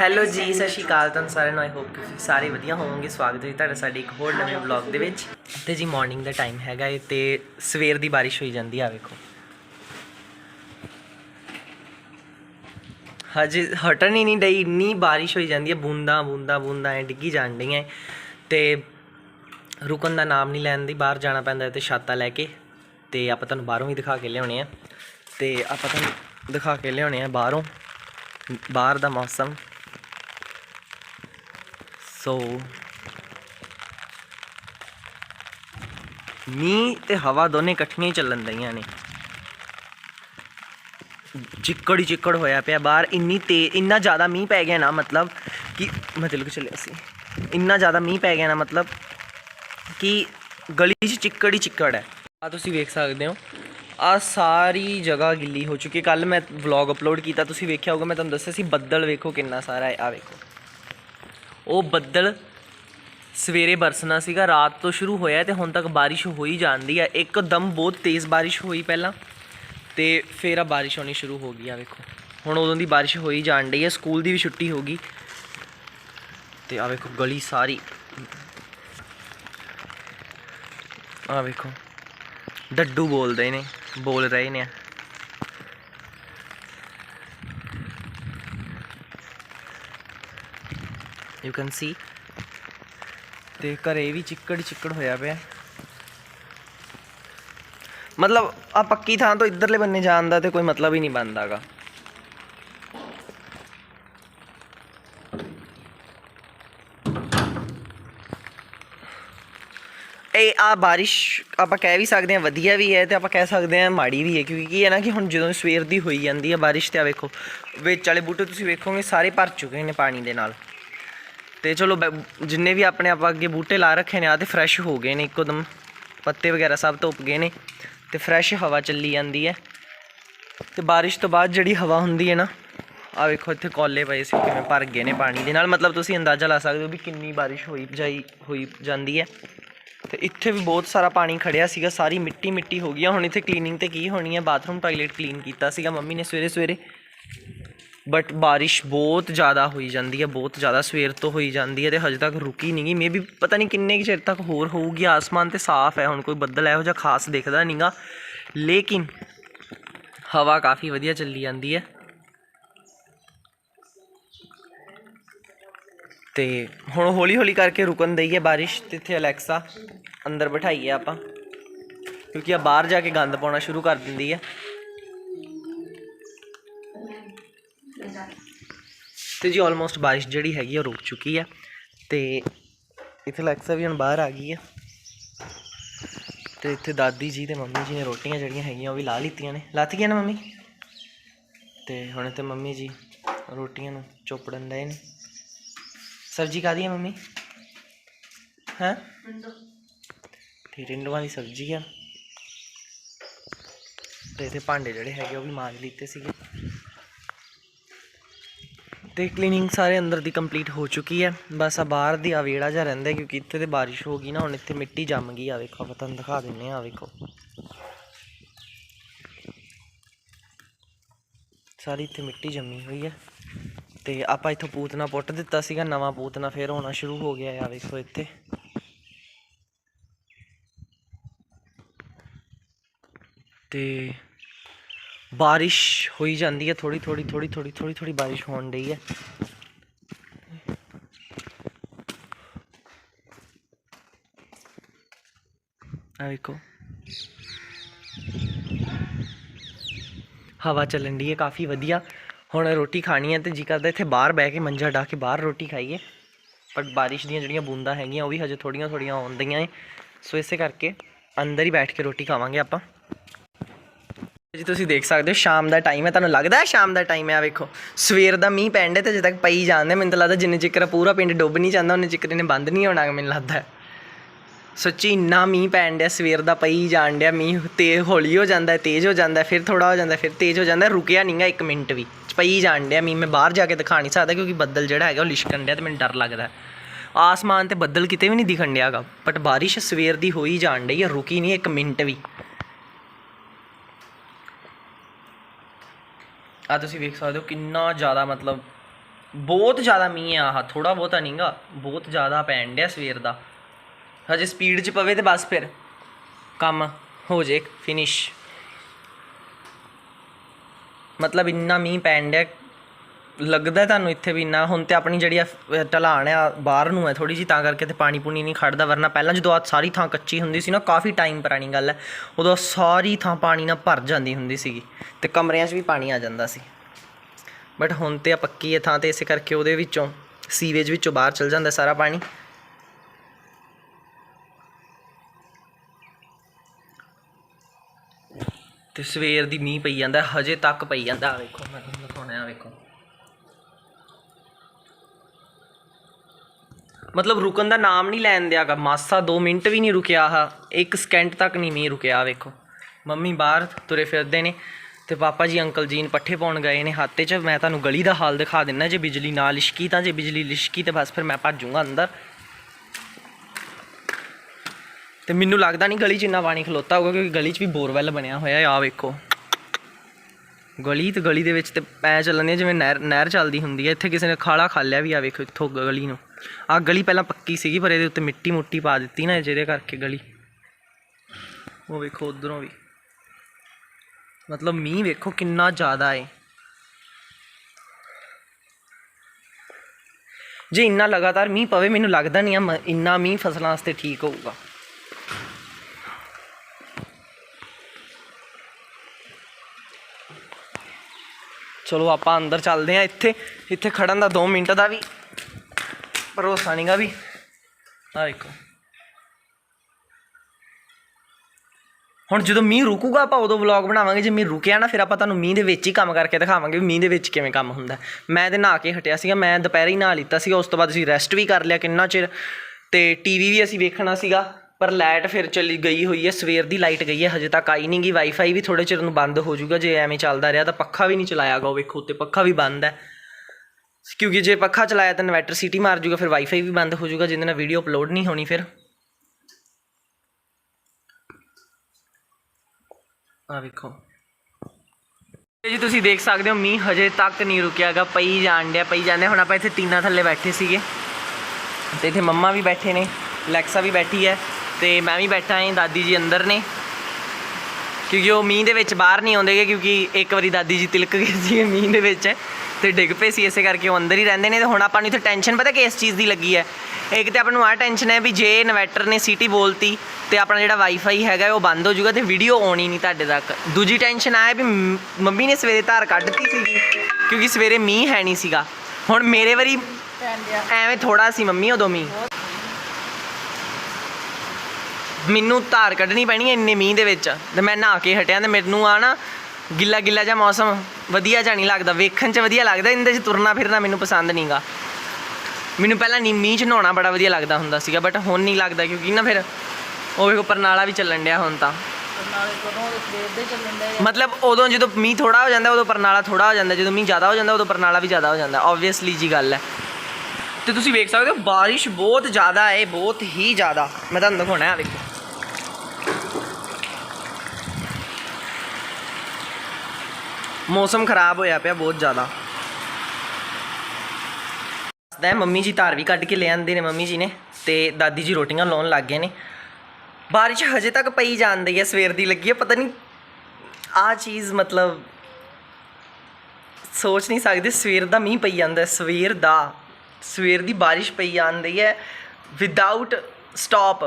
Hello ਜੀ, ਸਤਿ ਸ਼੍ਰੀ ਅਕਾਲ ਤੁਹਾਨੂੰ ਸਾਰਿਆਂ ਨੂੰ। ਆਈ ਹੋਪ ਤੁਸੀਂ ਸਾਰੇ ਵਧੀਆ ਹੋਵੋਗੇ। ਸਵਾਗਤ ਹੈ ਤੁਹਾਡਾ ਸਾਡੇ ਇੱਕ ਹੋਰ ਨਵੇਂ ਵਲੌਗ ਦੇ ਵਿੱਚ। ਤੇ ਜੀ ਮਾਰਨਿੰਗ ਦਾ ਟਾਈਮ ਹੈਗਾ ਏ ਤੇ ਸਵੇਰ ਦੀ ਬਾਰਿਸ਼ ਹੋਈ ਜਾਂਦੀ ਆ ਵੇਖੋ। ਹਜੇ ਹਟਣ ਹੀ ਨਹੀਂ ਡਈ, ਇੰਨੀ ਬਾਰਿਸ਼ ਹੋਈ ਜਾਂਦੀ ਹੈ ਬੂੰਦਾਂ ਬੂੰਦਾਂ ਬੂੰਦਾਂ ਐ ਡਿੱਗੀ ਜਾਣ ਡਈਆਂ। ਏ ਤੇ ਰੁਕਣ ਦਾ ਨਾਮ ਨਹੀਂ ਲੈਣ ਦੀ, ਬਾਹਰ ਜਾਣਾ ਪੈਂਦਾ ਹੈ ਤੇ ਛਾਤਾ ਲੈ ਕੇ। ਤੇ ਆਪਾਂ ਤੁਹਾਨੂੰ ਬਾਹਰੋਂ ਵੀ ਦਿਖਾ ਕੇ ਲਿਆਉਣੇ ਆ। ਤੇ ਆਪਾਂ ਤੁਹਾਨੂੰ ਦਿਖਾ ਕੇ ਲਿਆਉਣੇ ਆ ਬਾਹਰੋਂ। ਬਾਹਰ ਦਾ ਮੌਸਮ। ਸੋ ਮੀਂਹ ਤੇ ਹਵਾ ਦੋਨੇ ਇਕੱਠੀਆਂ ਹੀ ਚੱਲਣ ਦਈਆਂ ਨੇ। ਚਿੱਕੜ ਹੀ ਚਿੱਕੜ ਹੋਇਆ ਪਿਆ ਬਾਹਰ। ਇੰਨੀ ਤੇ, ਇੰਨਾ ਜ਼ਿਆਦਾ ਮੀਂਹ ਪੈ ਗਿਆ ਨਾ ਮਤਲਬ ਕਿ, ਮੈਂ ਦਿਲ ਕੋ ਚੱਲਿਆ ਸੀ। ਇੰਨਾ ਜ਼ਿਆਦਾ ਮੀਂਹ ਪੈ ਗਿਆ ਨਾ ਮਤਲਬ ਕਿ ਗਲੀ 'ਚ ਚਿੱਕੜ ਹੀ ਚਿੱਕੜ ਹੈ। ਆ ਤੁਸੀਂ ਵੇਖ ਸਕਦੇ ਹੋ। ਆ ਸਾਰੀ ਜਗ੍ਹਾ ਗਿੱਲੀ ਹੋ ਚੁੱਕੀ ਕੱਲ ਮੈਂ ਵਲੌਗ ਅਪਲੋਡ ਕੀਤਾ। ਤੁਸੀਂ ਵੇਖਿਆ ਹੋਊਗਾ, ਮੈਂ ਤੁਹਾਨੂੰ ਦੱਸਿਆ ਸੀ ਬੱਦਲ ਵੇਖੋ ਕਿੰਨਾ ਸਾਰਾ ਹੈ। ਆ ਵੇਖੋ। ਉਹ ਬੱਦਲ ਸਵੇਰੇ ਬਰਸਣਾ ਸੀਗਾ, ਰਾਤ ਤੋਂ ਸ਼ੁਰੂ ਹੋਇਆ ਤੇ ਹੁਣ ਤੱਕ ਬਾਰਿਸ਼ ਹੋਈ ਹੀ ਜਾਂਦੀ ਹੈ ਇੱਕਦਮ ਬਹੁਤ ਤੇਜ਼ ਬਾਰਿਸ਼ ਹੋਈ ਪਹਿਲਾਂ ਤੇ ਫਿਰ ਆ ਬਾਰਿਸ਼ ਹੋਣੀ ਸ਼ੁਰੂ ਹੋ ਗਈ ਆ, ਵੇਖੋ। ਹੁਣ ਉਦੋਂ ਦੀ ਬਾਰਿਸ਼ ਹੋਈ ਜਾਣ ਡਈ ਹੈ ਸਕੂਲ ਦੀ ਵੀ ਛੁੱਟੀ ਹੋ ਗਈ। ਤੇ ਆ ਵੇਖੋ ਗਲੀ ਸਾਰੀ। ਆ ਵੇਖੋ। ਡੱਡੂ ਬੋਲਦੇ ਨੇ, ਬੋਲ ਰਹੇ ਨੇ। ਯੂ ਕੈਨ ਸੀ ਤੇ ਘਰੇ ਵੀ ਚਿੱਕੜ ਚਿੱਕੜ ਹੋਇਆ ਪਿਆ। ਮਤਲਬ ਆ ਪੱਕੀ ਥਾਂ ਤੋਂ ਇੱਧਰਲੇ ਬੰਨੇ ਜਾਣ ਦਾ ਤੇ ਕੋਈ ਮਤਲਬ ਹੀ ਨਹੀਂ ਬਣਦਾਗਾ ਇਹ ਆ ਬਾਰਿਸ਼ ਆਪਾਂ ਕਹਿ ਵੀ ਸਕਦੇ ਹਾਂ ਵਧੀਆ ਵੀ ਹੈ ਤੇ ਆਪਾਂ ਕਹਿ ਸਕਦੇ ਹਾਂ ਮਾੜੀ ਵੀ ਹੈ ਕਿਉਂਕਿ ਕੀ ਹੈ ਨਾ ਕਿ ਹੁਣ ਜਦੋਂ ਸਵੇਰ ਦੀ ਹੋਈ ਜਾਂਦੀ ਹੈ ਬਾਰਿਸ਼ ਤੇ ਆ ਵੇਖੋ ਵਿੱਚ ਵਾਲੇ ਬੂਟੇ ਤੁਸੀਂ ਵੇਖੋਗੇ ਸਾਰੇ ਭਰ ਚੁੱਕੇ ਨੇ ਪਾਣੀ ਦੇ ਨਾਲ। ਤੇ ਚਲੋ ਬ- ਜਿੰਨੇ ਵੀ ਆਪਣੇ ਆਪਾਂ ਅੱਗੇ ਬੂਟੇ ਲਾ ਰੱਖੇ ਨੇ ਆ ਤੇ ਫਰੈਸ਼ ਹੋ ਗਏ ਨੇ ਇੱਕੋਦਮ ਪੱਤੇ ਵਗੈਰਾ ਸਭ ਧੁੱਪ ਗਏ ਨੇ ਤੇ ਫਰੈਸ਼ ਹਵਾ ਚੱਲੀ ਜਾਂਦੀ ਹੈ। ਤੇ ਬਾਰਿਸ਼ ਤੋਂ ਬਾਅਦ ਜਿਹੜੀ ਹਵਾ ਹੁੰਦੀ ਹੈ ਨਾ ਆ ਵੇਖੋ ਇੱਥੇ ਕੋਲੇ ਪਏ ਸੀ, ਕਿਵੇਂ ਭਰ ਗਏ ਨੇ ਪਾਣੀ ਦੇ ਨਾਲ। ਮਤਲਬ ਤੁਸੀਂ ਅੰਦਾਜ਼ਾ ਲਾ ਸਕਦੇ ਹੋ ਵੀ ਕਿੰਨੀ ਬਾਰਿਸ਼ ਹੋਈ ਜਾਈ, ਹੋਈ ਜਾਂਦੀ ਹੈ। ਤੇ ਇੱਥੇ ਵੀ ਬਹੁਤ ਸਾਰਾ ਪਾਣੀ ਖੜਿਆ ਸੀਗਾ, ਸਾਰੀ ਮਿੱਟੀ ਮਿੱਟੀ ਹੋ ਗਈ ਆ। ਹੁਣ ਇੱਥੇ ਕਲੀਨਿੰਗ ਤੇ ਕੀ ਹੋਣੀ ਹੈ? ਬਾਥਰੂਮ ਟਾਇਲਟ ਕਲੀਨ ਕੀਤਾ ਸੀਗਾ, ਮੰਮੀ ਨੇ ਸਵੇਰੇ ਸਵੇਰੇ ਬਟ ਬਾਰਿਸ਼ ਬਹੁਤ ਜ਼ਿਆਦਾ ਹੋਈ ਜਾਂਦੀ ਹੈ, ਬਹੁਤ ਜ਼ਿਆਦਾ ਸਵੇਰ ਤੋਂ ਹੋਈ ਜਾਂਦੀ ਹੈ ਤੇ ਹਜੇ ਤੱਕ ਰੁਕੀ ਨਹੀਂ ਗਈ ਮੇਬੀ ਪਤਾ ਨਹੀਂ ਕਿੰਨੇ ਕੁ ਚਿਰ ਤੱਕ ਹੋਰ ਹੋਊਗੀ, ਆਸਮਾਨ ਤੇ ਸਾਫ਼ ਹੈ, ਹੁਣ ਕੋਈ ਬੱਦਲ ਇਹੋ ਜਿਹਾ ਖਾਸ ਦਿਖਦਾ ਨਹੀਂਗਾ ਲੇਕਿਨ ਹਵਾ ਕਾਫੀ ਵਧੀਆ ਚੱਲੀ ਜਾਂਦੀ ਹੈ। ਤੇ ਹੁਣ ਹੌਲੀ ਹੌਲੀ ਕਰਕੇ ਰੁਕਣ ਦਈ ਬਾਰਿਸ਼, ਤੇ ਇੱਥੇ ਅਲੈਕਸਾ ਅੰਦਰ ਬਿਠਾਈਏ ਆਪਾਂ। ਕਿਉਂਕਿ ਆ ਬਾਹਰ ਜਾ ਕੇ ਗੰਦ ਪਾਉਣਾ ਸ਼ੁਰੂ ਕਰ ਦਿੰਦੀ ਹੈ। ਤੇ ਜੀ ਆਲਮੋਸਟ ਬਾਰਿਸ਼ ਜਿਹੜੀ ਹੈਗੀ ਆ ਉਹ ਰੁਕ ਚੁੱਕੀ ਹੈ ਤੇ ਇੱਥੇ ਅਲੈਕਸਾ ਵੀ ਹੁਣ ਬਾਹਰ ਆ ਗਈ ਹੈ ਤੇ ਇੱਥੇ ਦਾਦੀ ਜੀ ਤੇ ਮੰਮੀ ਜੀ ਨੇ ਰੋਟੀਆਂ ਜਿਹੜੀਆਂ ਹੈਗੀਆਂ ਉਹ ਵੀ ਲਾ ਲਿੱਤੀਆਂ ਨੇ। ਲੱਥ ਗਈਆਂ ਨਾ ਮੰਮੀ? ਤੇ ਹੁਣ ਤੇ ਮੰਮੀ ਜੀ ਰੋਟੀਆਂ ਨੂੰ ਚੋਪੜਨ ਦੇ ਨੇ। ਸਬਜ਼ੀ ਕਾਦੀ ਹੈ ਮੰਮੀ? ਹੈ? ਤੇ ਰਿੰਡੂਆਂ ਦੀ ਸਬਜ਼ੀ ਆ। ਤੇ ਇੱਥੇ ਭਾਂਡੇ ਜਿਹੜੇ ਹੈਗੇ ਉਹ ਵੀ ਮਾਂਜ ਲਿੱਤੇ ਸੀਗੇ। ਤੇ ਕਲੀਨਿੰਗ ਸਾਰੇ ਅੰਦਰ ਦੀ ਕੰਪਲੀਟ ਹੋ ਚੁੱਕੀ ਹੈ। ਬਸ ਆ ਬਾਹਰ ਦੀ ਆ ਵਿਹੜਾ ਜਿਹਾ ਰਹਿੰਦਾ ਕਿਉਂਕਿ ਇੱਥੇ ਤੇ ਬਾਰਿਸ਼ ਹੋ ਗਈ ਨਾ, ਹੁਣ ਇੱਥੇ ਮਿੱਟੀ ਜੰਮ ਗਈ ਆ ਵੇਖੋ, ਆਪਾਂ ਤੁਹਾਨੂੰ ਦਿਖਾ ਦਿੰਨੇ ਆ ਆ ਵੇਖੋ। ਸਾਰੀ ਇੱਥੇ ਮਿੱਟੀ ਜੰਮੀ ਹੋਈ ਹੈ ਤੇ ਆਪਾਂ ਇੱਥੋਂ ਪੂਤਨਾ ਪੁੱਟ ਦਿੱਤਾ ਸੀਗਾ, ਨਵਾਂ ਪੂਤਨਾ ਫੇਰ ਹੋਣਾ ਸ਼ੁਰੂ ਹੋ ਗਿਆ ਆ ਵੇਖੋ ਇੱਥੇ। ਤੇ ਬਾਰਿਸ਼ ਹੋਈ ਜਾਂਦੀ ਹੈ ਥੋੜੀ ਥੋੜੀ ਥੋੜੀ ਥੋੜੀ ਥੋੜੀ ਥੋੜੀ ਬਾਰਿਸ਼ ਹੋਣ ਡਈ ਹੈ। ਆ ਵੇਖੋ। ਹਵਾ ਚੱਲਣ ਦੀ ਹੈ, ਕਾਫੀ ਵਧੀਆ। ਹੁਣ ਰੋਟੀ ਖਾਣੀ ਹੈ ਤੇ ਜੀ ਕਰਦਾ ਇੱਥੇ ਬਾਹਰ ਬਹਿ ਕੇ ਮੰਜਾ ਢਾ ਕੇ ਬਾਹਰ ਰੋਟੀ ਖਾਈਏ। ਪਰ ਬਾਰਿਸ਼ ਦੀਆਂ ਜਿਹੜੀਆਂ ਬੂੰਦਾਂ ਹੈਗੀਆਂ, ਉਹ ਵੀ ਹਜੇ ਥੋੜੀਆਂ ਥੋੜੀਆਂ ਆਉਂਦੀਆਂ ਏ। ਸੋ ਇਸੇ ਕਰਕੇ ਅੰਦਰ ਹੀ ਬੈਠ ਕੇ ਰੋਟੀ ਖਾਵਾਂਗੇ ਆਪਾਂ। ਜੀ ਤੁਸੀਂ ਦੇਖ ਸਕਦੇ ਹੋ ਸ਼ਾਮ ਦਾ ਟਾਈਮ ਹੈ ਤੁਹਾਨੂੰ ਲੱਗਦਾ ਹੈ ਸ਼ਾਮ ਦਾ ਟਾਈਮ ਹੈ? ਆ ਵੇਖੋ ਸਵੇਰ ਦਾ ਮੀਂਹ ਪੈਣ ਦੇ ਤੇ ਜਦ ਤੱਕ ਪਈ ਜਾਂਦੇ ਮੈਨੂੰ ਤਾਂ ਲੱਗਦਾ ਜਿੰਨੇ ਚਿਕਰ ਪੂਰਾ ਪਿੰਡ ਡੁੱਬ ਨਹੀਂ ਜਾਂਦਾ ਉਹਨੇ ਚਿਕਰ ਇਹਨੇ ਬੰਦ ਨਹੀਂ ਹੋਣਾ ਮੈਨੂੰ ਲੱਗਦਾ ਸੱਚੀ ਇੰਨਾ ਮੀਂਹ ਪੈਣ ਡਿਆ ਸਵੇਰ ਦਾ ਪਈ ਜਾਣ ਡਿਆ ਮੀਂਹ ਤੇ ਹੌਲੀ ਹੋ ਜਾਂਦਾ ਤੇਜ਼ ਹੋ ਜਾਂਦਾ ਫਿਰ ਥੋੜਾ ਹੋ ਜਾਂਦਾ ਫਿਰ ਤੇਜ਼ ਹੋ ਜਾਂਦਾ ਹੈ, ਰੁਕਿਆ ਨਹੀਂਗਾ ਇੱਕ ਮਿੰਟ ਵੀ। ਪਈ ਜਾਣ ਡਿਆ ਮੀਂਹ ਮੈਂ ਬਾਹਰ ਜਾ ਕੇ ਦਿਖਾ ਨਹੀਂ ਸਕਦਾ ਕਿਉਂਕਿ ਬੱਦਲ ਜਿਹੜਾ ਹੈਗਾ ਉਹ ਲਿਸ਼ਕਣ ਡਿਆ ਤੇ ਮੈਨੂੰ ਡਰ ਲੱਗਦਾ ਆਸਮਾਨ ਤੇ ਬੱਦਲ ਕਿਤੇ ਵੀ ਨਹੀਂ ਦਿਖਣ ਡਿਆਗਾ ਬਟ ਬਾਰਿਸ਼ ਸਵੇਰ ਦੀ ਹੋਈ ਜਾਣ ਡਈ ਹੈ ਰੁਕੀ ਨਹੀਂ ਇੱਕ ਮਿੰਟ ਵੀ। ਆ ਤੁਸੀਂ ਵੇਖ ਸਕਦੇ ਹੋ ਕਿੰਨਾ ਜ਼ਿਆਦਾ ਮਤਲਬ ਬਹੁਤ ਜ਼ਿਆਦਾ ਮੀਂਹ ਆ ਆਹ ਥੋੜਾ ਬਹੁਤਾ ਨਹੀਂਗਾ ਬਹੁਤ ਜ਼ਿਆਦਾ ਪੈਣ ਡਿਆ ਸਵੇਰ ਦਾ। ਹਜੇ ਸਪੀਡ 'ਚ ਪਵੇ ਤੇ ਬਸ ਫਿਰ ਕੰਮ ਹੋ ਜੇ ਫਿਨਿਸ਼ ਮਤਲਬ ਇੰਨਾ ਮੀਂਹ ਪੈਣ ਡਿਆ ਲੱਗਦਾ ਤੁਹਾਨੂੰ ਇੱਥੇ ਵੀ ਇੰਨਾ? ਹੁਣ ਤੇ ਆਪਣੀ ਜਿਹੜੀ ਆ ਢਲਾਣ ਆ, ਬਾਹਰ ਨੂੰ ਹੈ ਥੋੜੀ ਜੀ ਤਾਂ ਕਰਕੇ ਤੇ ਪਾਣੀ ਪੂਣੀ ਨਹੀਂ ਖੜਦਾ, ਵਰਨਾ ਪਹਿਲਾਂ ਜਦੋਂ ਆ ਸਾਰੀ ਥਾਂ ਕੱਚੀ ਹੁੰਦੀ ਸੀ ਨਾ, ਕਾਫੀ ਟਾਈਮ ਪੁਰਾਣੀ ਗੱਲ ਹੈ, ਉਦੋਂ ਸਾਰੀ ਥਾਂ ਪਾਣੀ ਨਾਲ ਭਰ ਜਾਂਦੀ ਹੁੰਦੀ ਸੀਗੀ ਤੇ ਕਮਰਿਆਂ 'ਚ ਵੀ ਪਾਣੀ ਆ ਜਾਂਦਾ ਸੀ। ਬਟ ਹੁਣ ਤੇ ਆ ਪੱਕੀ ਹੈ ਥਾਂ ਤੇ ਇਸੇ ਕਰਕੇ ਉਹਦੇ ਵਿੱਚੋਂ ਸੀਵੇਜ ਵਿੱਚੋਂ ਬਾਹਰ ਚਲ ਜਾਂਦਾ ਸਾਰਾ ਪਾਣੀ। ਤੇ ਸਵੇਰ ਦੀ ਮੀਂਹ ਪਈ ਜਾਂਦਾ, ਹਜੇ ਤੱਕ ਪਈ ਜਾਂਦਾ ਆ ਵੇਖੋ, ਮੈਂ ਤੁਹਾਨੂੰ ਦਿਖਾਉਣਾ ਆ ਵੇਖੋ। ਮਤਲਬ ਰੁਕਣ ਦਾ ਨਾਮ ਨਹੀਂ ਲੈਣ ਦਿਆਗਾ। ਮਾਸਾ 2 ਮਿੰਟ ਵੀ ਨਹੀਂ ਰੁਕਿਆ ਆ ਇੱਕ ਸਕਿੰਟ ਤੱਕ ਨਹੀਂ ਮੀਂਹ ਰੁਕਿਆ ਵੇਖੋ। ਮੰਮੀ ਬਾਹਰ ਤੁਰੇ ਫਿਰਦੇ ਨੇ ਤੇ ਪਾਪਾ ਜੀ ਅੰਕਲ ਜੀ ਨੇ ਪੱਠੇ ਪਾਉਣ ਗਏ ਨੇ ਹਾਤੇ 'ਚ। ਮੈਂ ਤੁਹਾਨੂੰ ਗਲੀ ਦਾ ਹਾਲ ਦਿਖਾ ਦਿੰਨਾ ਜੇ ਬਿਜਲੀ ਨਾ ਲਿਸ਼ਕੀ ਤਾਂ, ਜੇ ਬਿਜਲੀ ਲਿਸ਼ਕੀ ਤੇ ਬਸ ਫਿਰ ਮੈਂ ਭੱਜੂਗਾ ਅੰਦਰ। ਤੇ ਮੈਨੂੰ ਲੱਗਦਾ ਨਹੀਂ ਗਲੀ 'ਚ ਇੰਨਾ ਪਾਣੀ ਖਲੋਤਾ ਹੋਊਗਾ, ਕਿਉਂਕਿ ਗਲੀ 'ਚ ਵੀ ਬੋਰਵੈਲ ਬਣਿਆ ਹੋਇਆ ਹੈ ਆ ਵੇਖੋ। ਗਲੀ ਤੇ ਗਲੀ ਦੇ ਵਿੱਚ ਤੇ ਪੈ ਚੱਲਣੀ ਜਿਵੇਂ ਨਹਿਰ ਨਹਿਰ ਚੱਲਦੀ ਹੁੰਦੀ ਹੈ ਇੱਥੇ ਕਿਸੇ ਨੇ ਖਾਲਾ ਖਾ ਲਿਆ ਵੀ ਆ ਵੇਖੋ ਇੱਥੋਂ ਗਲੀ ਨੂੰ। ਆ ਗਲੀ ਪਹਿਲਾਂ ਪੱਕੀ ਸੀਗੀ, ਪਰ ਇਹਦੇ ਉੱਤੇ ਮਿੱਟੀ ਮੁੱਟੀ ਪਾ ਦਿੱਤੀ ਨਾ, ਜਿਹਦੇ ਕਰਕੇ ਗਲੀ। ਉਹ ਵੇਖੋ ਉਧਰੋਂ ਵੀ। ਮਤਲਬ ਮੀਂਹ ਵੇਖੋ ਕਿੰਨਾ ਜ਼ਿਆਦਾ ਹੈ ਜੇ ਇੰਨਾ ਲਗਾਤਾਰ ਮੀਂਹ ਪਵੇ, ਮੈਨੂੰ ਲੱਗਦਾ ਨਹੀਂ ਆ ਮ- ਇੰਨਾ ਮੀਂਹ ਫਸਲਾਂ ਵਾਸਤੇ ਠੀਕ ਹੋਊਗਾ। ਚਲੋ ਆਪਾਂ ਅੰਦਰ ਚੱਲਦੇ ਆ ਇੱਥੇ। ਇੱਥੇ ਖੜਨ ਦਾ 2 ਮਿੰਟ ਦਾ ਵੀ ਭਰੋਸਾ ਨਹੀਂਗਾ ਵੀ। ਆ ਦੇਖੋ। ਹੁਣ ਜਦੋਂ ਮੀਂਹ ਰੁਕੂਗਾ, ਆਪਾਂ ਉਦੋਂ ਵਲੌਗ ਬਣਾਵਾਂਗੇ। ਜੇ ਮੀਂਹ ਰੁਕਿਆ ਨਾ, ਫਿਰ ਆਪਾਂ ਤੁਹਾਨੂੰ ਮੀਂਹ ਦੇ ਵਿੱਚ ਹੀ ਕੰਮ ਕਰਕੇ ਦਿਖਾਵਾਂਗੇ ਵੀ ਮੀਂਹ ਦੇ ਵਿੱਚ ਕਿਵੇਂ ਕੰਮ ਹੁੰਦਾ। ਮੈਂ ਤੇ ਨਹਾ ਕੇ ਹਟਿਆ ਸੀਗਾ, ਮੈਂ ਦੁਪਹਿਰ ਹੀ ਨਹਾ ਲਿੱਤਾ ਸੀਗਾ। ਉਸ ਤੋਂ ਬਾਅਦ ਅਸੀਂ ਰੈਸਟ ਵੀ ਕਰ ਲਿਆ ਕਿੰਨਾ ਚਿਰ। ਤੇ ਟੀਵੀ ਵੀ ਅਸੀਂ ਵੇਖਣਾ ਸੀਗਾ। ਪਰ ਲਾਈਟ ਫਿਰ ਚਲੀ ਗਈ ਹੋਈ ਹੈ, ਸਵੇਰ ਦੀ ਲਾਈਟ ਗਈ ਹੈ, ਹਜੇ ਤੱਕ ਆਈ ਨਹੀਂ ਨਹੀਂਗੀ ਵਾਈਫਾਈ ਵੀ ਥੋੜੇ ਚਿਰ ਨੂੰ ਬੰਦ ਹੋ ਜਾਊਗਾ ਜੇ ਐਵੇਂ ਚੱਲਦਾ ਰਿਹਾ ਤਾਂ ਪੱਖਾ ਵੀ ਨਹੀਂ ਚਲਾਇਆਗਾ ਉਹ ਵੇਖੋ ਉੱਤੇ, ਪੱਖਾ ਵੀ ਬੰਦ ਹੈ। ਕਿਉਂਕਿ ਜੇ ਪੱਖਾ ਚਲਾਇਆ ਤਾਂ ਇਨਵਰਟਰ ਸੀਟੀ ਮਾਰ ਜਾਊਗਾ ਫਿਰ ਵਾਈਫਾਈ ਵੀ ਬੰਦ ਹੋ ਜਾਊਗਾ ਜਿਹਦੇ ਨਾਲ ਵੀਡੀਓ ਅਪਲੋਡ ਨਹੀਂ ਹੋਣੀ ਫਿਰ। ਆ ਵੇਖੋ। ਜੀ ਤੁਸੀਂ ਦੇਖ ਸਕਦੇ ਹੋ, ਮੀਂਹ ਹਜੇ ਤੱਕ ਨਹੀਂ ਰੁਕਿਆਗਾ ਪਈ ਜਾਣ ਡਿਆ, ਪਈ ਜਾਂਦੇ ਹੁਣ ਆਪਾਂ ਇੱਥੇ ਟੀਨਾਂ ਥੱਲੇ ਬੈਠੇ ਸੀਗੇ। ਤੇ ਇੱਥੇ ਮੰਮਾ ਵੀ ਬੈਠੇ ਨੇ ਲੈਕਸਾ ਵੀ ਬੈਠੀ ਹੈ। ਤੇ ਮੈਂ ਵੀ ਬੈਠਾ ਹਾਂ ਦਾਦੀ ਜੀ ਅੰਦਰ ਨੇ। ਕਿਉਂਕਿ ਉਹ ਮੀਂਹ ਦੇ ਵਿੱਚ ਬਾਹਰ ਨਹੀਂ ਆਉਂਦੇਗੇ ਕਿਉਂਕਿ ਇੱਕ ਵਾਰੀ ਦਾਦੀ ਜੀ ਤਿਲਕ ਗਏ ਸੀ ਮੀਂਹ ਦੇ ਵਿੱਚ ਤੇ ਡਿੱਗ ਪਏ ਸੀ ਇਸੇ ਕਰਕੇ ਉਹ ਅੰਦਰ ਹੀ ਰਹਿੰਦੇ ਨੇ ਤੇ ਹੁਣ ਆਪਾਂ ਨੂੰ ਇੱਥੇ ਟੈਨਸ਼ਨ ਪਤਾ ਕਿਸ ਚੀਜ਼ ਦੀ ਲੱਗੀ ਹੈ। ਇੱਕ ਤੇ ਆਪਾਂ ਨੂੰ ਆਹ ਟੈਨਸ਼ਨ ਹੈ ਵੀ ਜੇ ਇਨਵਰਟਰ ਨੇ ਸੀਟੀ ਬੋਲਤੀ ਤੇ ਆਪਣਾ ਜਿਹੜਾ ਵਾਈਫਾਈ ਹੈਗਾ ਉਹ ਬੰਦ ਹੋ ਜਾਊਗਾ ਤੇ ਵੀਡੀਓ ਆਉਣੀ ਨਹੀਂ ਤੁਹਾਡੇ ਤੱਕ। ਦੂਜੀ ਟੈਨਸ਼ਨ ਆ ਵੀ ਮੰਮੀ ਨੇ ਸਵੇਰੇ ਧਾਰ ਕੱਢਤੀ ਸੀਗੀ ਕਿਉਂਕਿ ਸਵੇਰੇ ਮੀਂਹ ਹੈ ਨਹੀਂ ਸੀਗਾ। ਹੁਣ ਮੇਰੇ ਵਾਰੀ ਐਵੇਂ ਥੋੜਾ ਸੀ ਮੰਮੀ ਉਦੋਂ ਮੀਂਹ। ਮੈਨੂੰ ਧਾਰ ਕੱਢਣੀ ਪੈਣੀ ਹੈ ਇੰਨੇ ਮੀਂਹ ਦੇ ਵਿੱਚ। ਤੇ ਮੈਂ ਨਹਾ ਕੇ ਹਟਿਆ ਤੇ ਮੈਨੂੰ ਆ ਨਾ ਗਿੱਲਾ ਗਿੱਲਾ ਜਿਹਾ ਮੌਸਮ ਵਧੀਆ ਨਹੀਂ ਲੱਗਦਾ। ਵੇਖਣ 'ਚ ਵਧੀਆ ਲੱਗਦਾ ਇਹਦੇ 'ਚ ਤੁਰਨਾ ਫਿਰਨਾ ਮੈਨੂੰ ਪਸੰਦ ਨਹੀਂਗਾ ਮੈਨੂੰ ਪਹਿਲਾਂ ਨੀ ਮੀਂਹ 'ਚ ਨਹਾਉਣਾ ਬੜਾ ਵਧੀਆ ਲੱਗਦਾ ਹੁੰਦਾ ਸੀਗਾ ਬਟ ਹੁਣ ਨਹੀਂ ਲੱਗਦਾ ਕਿਉਂਕਿ ਨਾ ਫਿਰ ਉਹ ਵੇਖੋ ਪਰਨਾਲਾ ਵੀ ਚੱਲਣ ਡਿਆ ਹੁਣ ਤਾਂ। ਮਤਲਬ ਉਦੋਂ ਜਦੋਂ ਮੀਂਹ ਥੋੜਾ ਹੋ ਜਾਂਦਾ ਉਦੋਂ ਪਰਨਾਲਾ ਥੋੜਾ ਹੋ ਜਾਂਦਾ। ਜਦੋਂ ਮੀਂਹ ਜ਼ਿਆਦਾ ਹੋ ਜਾਂਦਾ ਉਦੋਂ ਪਰਨਾਲਾ ਵੀ ਜ਼ਿਆਦਾ ਹੋ ਜਾਂਦਾ। ਆਬਵੀਅਸਲੀ ਜੀ ਗੱਲ ਹੈ। ਤੇ ਤੁਸੀਂ ਵੇਖ ਸਕਦੇ ਹੋ ਬਾਰਿਸ਼ ਬਹੁਤ ਜ਼ਿਆਦਾ ਹੈ ਬਹੁਤ ਹੀ ਜ਼ਿਆਦਾ। ਮੈਂ ਤੁਹਾਨੂੰ ਦਿਖਾਉਣਾ ਹੈ ਵੇਖੋ। ਮੌਸਮ ਖਰਾਬ ਹੋਇਆ ਪਿਆ ਬਹੁਤ ਜ਼ਿਆਦਾ। ਦੱਸਦਾ ਮੰਮੀ ਜੀ ਧਾਰ ਵੀ ਕੱਢ ਕੇ ਲੈ ਆਂਦੇ ਨੇ ਮੰਮੀ ਜੀ ਨੇ ਤੇ ਦਾਦੀ ਜੀ ਰੋਟੀਆਂ ਲਾਉਣ ਲੱਗ ਗਏ ਨੇ। ਬਾਰਿਸ਼ ਹਜੇ ਤੱਕ ਪਈ ਜਾਂਦੀ ਹੈ, ਸਵੇਰ ਦੀ ਲੱਗੀ ਹੈ, ਪਤਾ ਨਹੀਂ ਆ ਚੀਜ਼ ਮਤਲਬ ਸੋਚ ਨਹੀਂ ਸਕਦੇ, ਸਵੇਰ ਦਾ ਮੀਂਹ ਪਈ ਜਾਂਦਾ ਸਵੇਰ ਦਾ, ਸਵੇਰ ਦੀ ਬਾਰਿਸ਼ ਪਈ ਜਾਂਦੀ ਹੈ। ਵਿਦਆਊਟ ਸਟਾਪ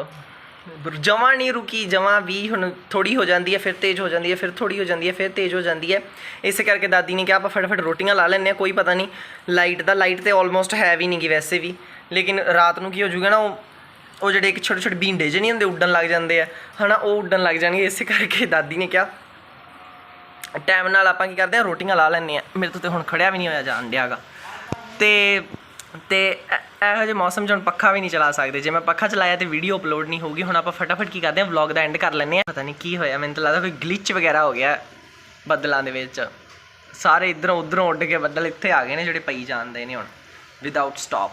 ਜਮਾਂ ਨਹੀਂ ਰੁਕੀ, ਜਮਾਂ ਵੀ ਹੁਣ ਥੋੜੀ ਹੋ ਜਾਂਦੀ ਹੈ, ਫਿਰ ਤੇਜ਼ ਹੋ ਜਾਂਦੀ ਹੈ, ਫਿਰ ਥੋੜੀ ਹੋ ਜਾਂਦੀ ਹੈ, ਫਿਰ ਤੇਜ਼ ਹੋ ਜਾਂਦੀ ਹੈ। ਇਸੇ ਕਰਕੇ ਦਾਦੀ ਨੇ ਕਿਹਾ, ਆਪਾਂ ਫਟਾਫਟ ਰੋਟੀਆਂ ਲਾ ਲੈਂਦੇ ਹਾਂ, ਕੋਈ ਪਤਾ ਨਹੀਂ, ਲਾਈਟ ਦਾ, ਲਾਈਟ ਤੇ ਆਲਮੋਸਟ ਹੈ ਵੀ ਨਹੀਂ ਗੀ ਵੈਸੇ ਵੀ। ਲੇਕਿਨ ਰਾਤ ਨੂੰ ਕੀ ਹੋ ਜਾਊਗਾ ਨਾ, ਉਹ ਉਹ ਜਿਹੜੇ ਇੱਕ ਛੋਟੇ ਛੋਟੇ ਬੀਂਡੇ ਜਿਹੇ ਨਹੀਂ ਹੁੰਦੇ, ਉੱਡਣ ਲੱਗ ਜਾਂਦੇ ਆ। ਹਨਾ, ਉਹ ਉੱਡਣ ਲੱਗ ਜਾਣਗੇ, ਇਸੇ ਕਰਕੇ ਦਾਦੀ ਨੇ ਕਿਹਾ ਟਾਈਮ ਨਾਲ ਆਪਾਂ ਕੀ ਕਰਦੇ ਆ ਰੋਟੀਆਂ ਲਾ ਲੈਂਦੇ ਆ ਮੇਰੇ ਤੋਂ ਤੇ ਹੁਣ ਖੜਿਆ ਵੀ ਨਹੀਂ ਹੋਇਆ ਜਾਣ ਡਿਆਗਾ। ਤੇ ਤੇ ਐ- ਇਹੋ ਜਿਹੇ ਮੌਸਮ 'ਚ ਹੁਣ ਪੱਖਾ ਵੀ ਨਹੀਂ ਚਲਾ ਸਕਦੇ। ਜੇ ਮੈਂ ਪੱਖਾ ਚਲਾਇਆ ਤੇ ਵੀਡੀਓ ਅਪਲੋਡ ਨਹੀਂ ਹੋਊਗੀ, ਹੁਣ ਆਪਾਂ ਫਟਾਫਟ ਕੀ ਕਰਦੇ ਹਾਂ? ਵਲੌਗ ਦਾ ਐਂਡ ਕਰ ਲੈਂਦੇ ਆ ਪਤਾ ਨਹੀਂ ਕੀ ਹੋਇਆ, ਮੈਨੂੰ ਤਾਂ ਲੱਗਦਾ ਕੋਈ ਗਲਿਚ ਵਗੈਰਾ ਹੋ ਗਿਆ ਬੱਦਲਾਂ ਦੇ ਵਿੱਚ। ਸਾਰੇ ਇਧਰੋਂ ਉਧਰੋਂ ਉੱਡ ਕੇ ਬੱਦਲ ਇੱਥੇ ਆ ਗਏ ਨੇ ਜਿਹੜੇ ਪਈ ਜਾਂਦੇ ਨੇ ਹੁਣ ਵਿਦਆਊਟ ਸਟਾਪ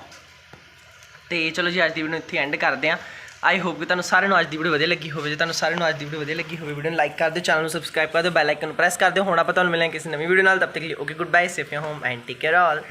ਤੇ ਚਲੋ ਜੀ, ਅੱਜ ਦੀ ਵੀਡੀਓ ਇੱਥੇ ਐਂਡ ਕਰਦੇ ਆ ਆਈ ਹੋਪ ਕਿ ਤੁਹਾਨੂੰ ਸਾਰਿਆਂ ਨੂੰ ਅੱਜ ਦੀ ਵੀਡੀਓ ਵਧੀਆ ਲੱਗੀ ਹੋਵੇ। ਜੇ ਤੁਹਾਨੂੰ ਸਾਰਿਆਂ ਨੂੰ ਅੱਜ ਦੀ ਵੀਡੀਓ ਵਧੀਆ ਲੱਗੀ ਹੋਵੇ ਵੀਡੀਓ ਨੂੰ ਲਾਈਕ ਕਰ ਦਿਓ ਚੈਨਲ ਨੂੰ ਸਬਸਕ੍ਰਾਈਬ ਕਰ ਦਿਓ ਬੈਲ ਆਈਕਨ ਨੂੰ ਪ੍ਰੈਸ ਕਰ ਦਿਓ। ਹੁਣ ਆਪਾਂ ਤੁਹਾਨੂੰ ਮਿਲਾਂਗੇ ਕਿਸੇ ਨਵੀਂ ਵੀਡੀਓ ਨਾਲ। ਤਬ ਤੱਕ ਲਈ okay good bye safe you home and take care all